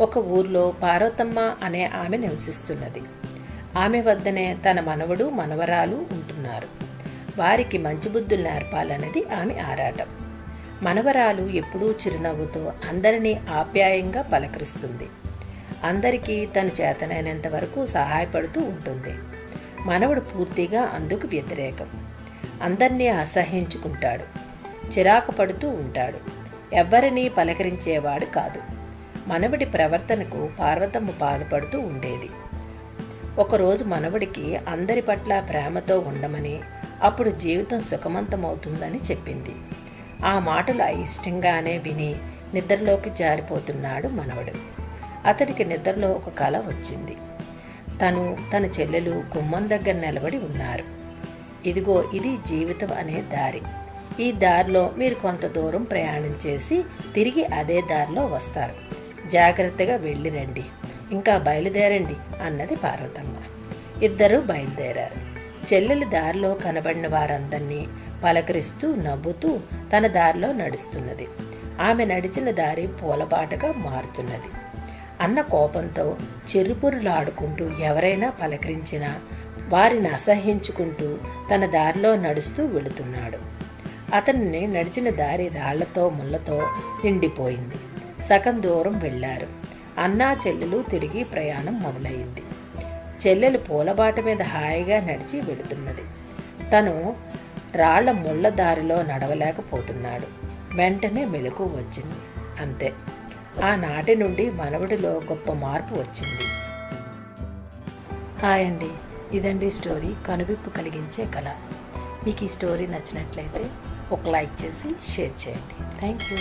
ఒక ఊర్లో పార్వతమ్మ అనే ఆమె నివసిస్తున్నది. ఆమె వద్దనే తన మనవడు మనవరాలు ఉంటున్నారు. వారికి మంచి బుద్ధులు నేర్పాలన్నది ఆమె ఆరాటం. మనవరాలు ఎప్పుడూ చిరునవ్వుతో అందరినీ ఆప్యాయంగా పలకరిస్తుంది. అందరికీ తను చేతనైనంత వరకు సహాయపడుతూ ఉంటుంది. మనవడు పూర్తిగా అందుకు వ్యతిరేకం. అందరినీ అసహ్యించుకుంటాడు. చిరాకు పడుతూ ఉంటాడు. ఎవ్వరినీ పలకరించేవాడు కాదు. మనవడి ప్రవర్తనకు పార్వతమ్మ బాధపడుతూ ఉండేది. ఒకరోజు మనవడికి అందరి పట్ల ప్రేమతో ఉండమని అప్పుడు జీవితం సుఖమంతమవుతుందని చెప్పింది. ఆ మాటలు అయిష్టంగానే విని నిద్రలోకి జారిపోతున్నాడు మనవడు. అతనికి నిద్రలో ఒక కల వచ్చింది. తను తన చెల్లెలు గుమ్మం దగ్గర నిలబడి ఉన్నారు. ఇదిగో ఇది జీవితం అనే దారి. ఈ దారిలో మీరు కొంత దూరం ప్రయాణం చేసి తిరిగి అదే దారిలో వస్తారు. జాగ్రత్తగా వెళ్ళి రండి. ఇంకా బయలుదేరండి అన్నది పార్వతమ్మ. ఇద్దరూ బయలుదేరారు. చెల్లెలు దారిలో కనబడిన వారందరినీ పలకరిస్తూ నవ్వుతూ తన దారిలో నడుస్తున్నది. ఆమె నడిచిన దారి పూలబాటగా మారుతున్నది. అన్న కోపంతో చెరుపురులాడుకుంటూ ఎవరైనా పలకరించినా వారిని అసహ్యించుకుంటూ తన దారిలో నడుస్తూ వెళుతున్నాడు. అతన్ని నడిచిన దారి రాళ్ళతో ముళ్ళతో నిండిపోయింది. సగం దూరం వెళ్ళారు. అన్నా చెల్లెలు తిరిగి ప్రయాణం మొదలైంది. చెల్లెలు పూలబాట మీద హాయిగా నడిచి వెళుతున్నది. తను రాళ్ళ ముళ్ళ దారిలో నడవలేకపోతున్నాడు. వెంటనే మెలకు వచ్చింది. అంతే. ఆనాటి నుండి మనవడిలో గొప్ప మార్పు వచ్చింది. హాయ్ అండి. ఇదండి స్టోరీ కనువిప్పు కలిగించే కళ. మీకు ఈ స్టోరీ నచ్చినట్లయితే ఒక లైక్ చేసి షేర్ చేయండి. Thank you